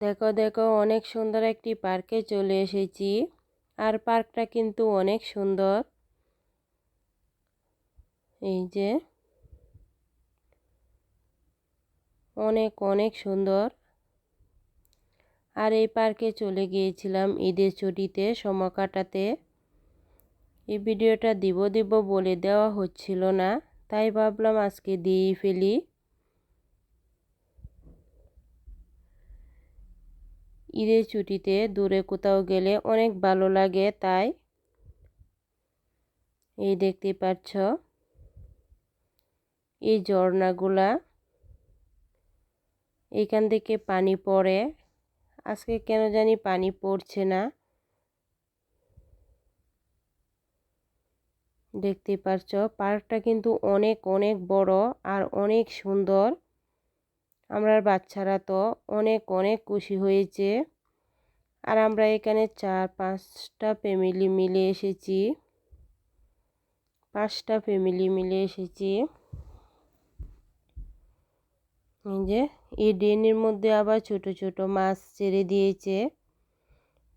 দেখো দেখো, অনেক সুন্দর একটি পার্কে চলে এসেছি। আর পার্কটা কিন্তু অনেক সুন্দর। এই যে, অনেক অনেক সুন্দর। আর এই পার্কে চলে গিয়েছিলাম ঈদের ছুটিতে সময় কাটাতে এই ভিডিওটা দিব দিব বলে দেওয়া হচ্ছিল না, তাই ভাবলাম আজকে দিয়েই ফেলি। ঈদের ছুটিতে দূরে কোথাও গেলে অনেক ভালো লাগে, তাই? এই দেখতে পাচ্ছ। এই ঝর্ণাগুলা, এখান থেকে পানি পড়ে। আজকে কেন জানি পানি পড়ছে না। দেখতে পাচ্ছ, পার্কটা কিন্তু অনেক অনেক বড় আর অনেক সুন্দর। আমরা বাচ্চারা তো অনেক অনেক খুশি হয়েছে। আর আমরা এখানে চার, পাঁচটা ফ্যামিলি মিলে এসেছি। পাঁচটা ফ্যামিলি মিলে এসেছি। যে এই ড্রেনের মধ্যে আবার ছোট ছোট মাছ ছেড়ে দিয়েছে।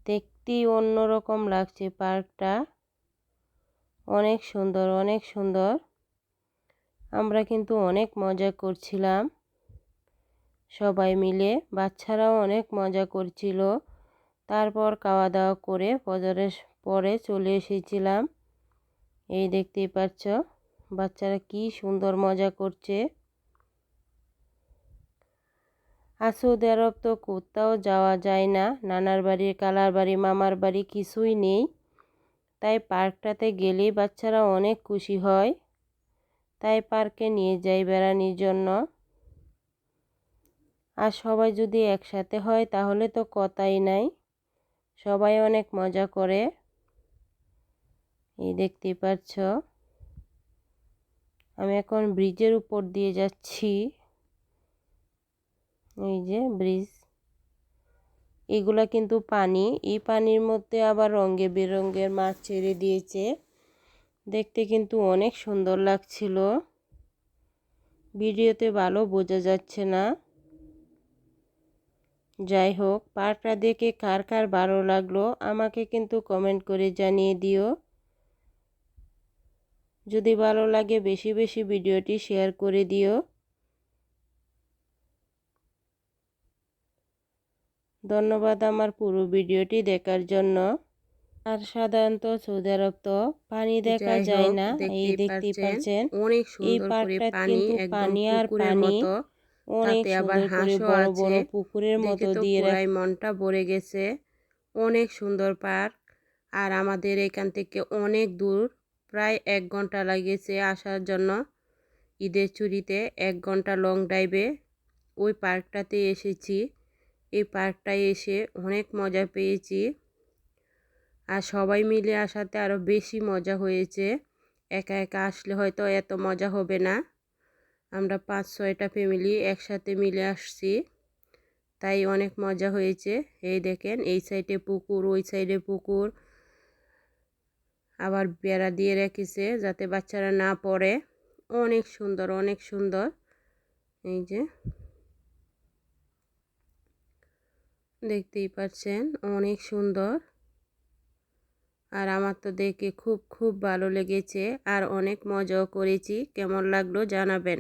দেখতেই অন্যরকম লাগছে পার্কটা। অনেক সুন্দর অনেক সুন্দর। আমরা কিন্তু অনেক মজা করছিলাম। সবাই মিলে বাচ্চারাও অনেক মজা করছিল। তারপর খাওয়া দাওয়া করে ফজরের পরে চলে এসেছিলাম। এই দেখতেই পাচ্ছ, বাচ্চারা কি সুন্দর মজা করছে। আর সৌদি আরব তো কোথাও যাওয়া যায় না। নানার বাড়ি, কালার বাড়ি, মামার বাড়ি কিছুই নেই। তাই পার্কটাতে গেলেই বাচ্চারা অনেক খুশি হয়। তাই পার্কে নিয়ে যাই বেড়ানির জন্য। আর সবাই যদি একসাথে হয়, তাহলে তো কথাই নাই। সবাই অনেক মজা করে। এই দেখতে পাচ্ছ। আমি এখন ব্রিজের উপর দিয়ে যাচ্ছি। এই যে ব্রিজ। এগুলা কিন্তু পানি। এই পানির মধ্যে আবার রঙে বেরঙের মাছ ছেড়ে দিয়েছে। দেখতে কিন্তু অনেক সুন্দর লাগছিল। ভিডিওতে ভালো বোঝা যাচ্ছে না। যাই হোক পার্কটা দেখে কার কার ভালো লাগল আমাকে কিন্তু কমেন্ট করে জানিয়ে দিও। যদি ভালো লাগে বেশি বেশি ভিডিওটি শেয়ার করে দিও। ধন্যবাদ আমার পুরো ভিডিওটি দেখার জন্য। আর সাধারণত সৌদি আরব তো পানি দেখা যায় না এই দেখতে পাচ্ছেন। অনেক এই সুন্দর পার্কটা পানি কিন্তু পানি আর পানি অনেক তাতে আবার হাঁসও বড় আছে। বড় পুকুরের মতো দিয়ে পুরাই মনটা ভরে গেছে। অনেক সুন্দর পার্ক। আর আমাদের এখান থেকে অনেক দূর প্রায় এক ঘণ্টা লাগিয়েছে আসার জন্য। ঈদের ছুটিতে এক ঘণ্টা লং ড্রাইভে ওই পার্কটাতে এসেছি। এই পার্কটায় এসে অনেক মজা পেয়েছি। আর সবাই মিলে আসাতে আরও বেশি মজা হয়েছে। একা একা আসলে হয়তো এত মজা হবে না। আমরা পাঁচ, ছয়টা ফ্যামিলি একসাথে মিলে আসছি। তাই অনেক মজা হয়েছে। এই দেখেন, এই সাইডে পুকুর, ওই সাইডে পুকুর। আবার বেড়া দিয়ে রেখেছে যাতে বাচ্চারা না পড়ে। অনেক সুন্দর অনেক সুন্দর। এই যে দেখতেই পাচ্ছেন, অনেক সুন্দর। আর আমার তো দেখে খুব খুব ভালো লেগেছে। আর অনেক মজাও করেছি। কেমন লাগল জানাবেন।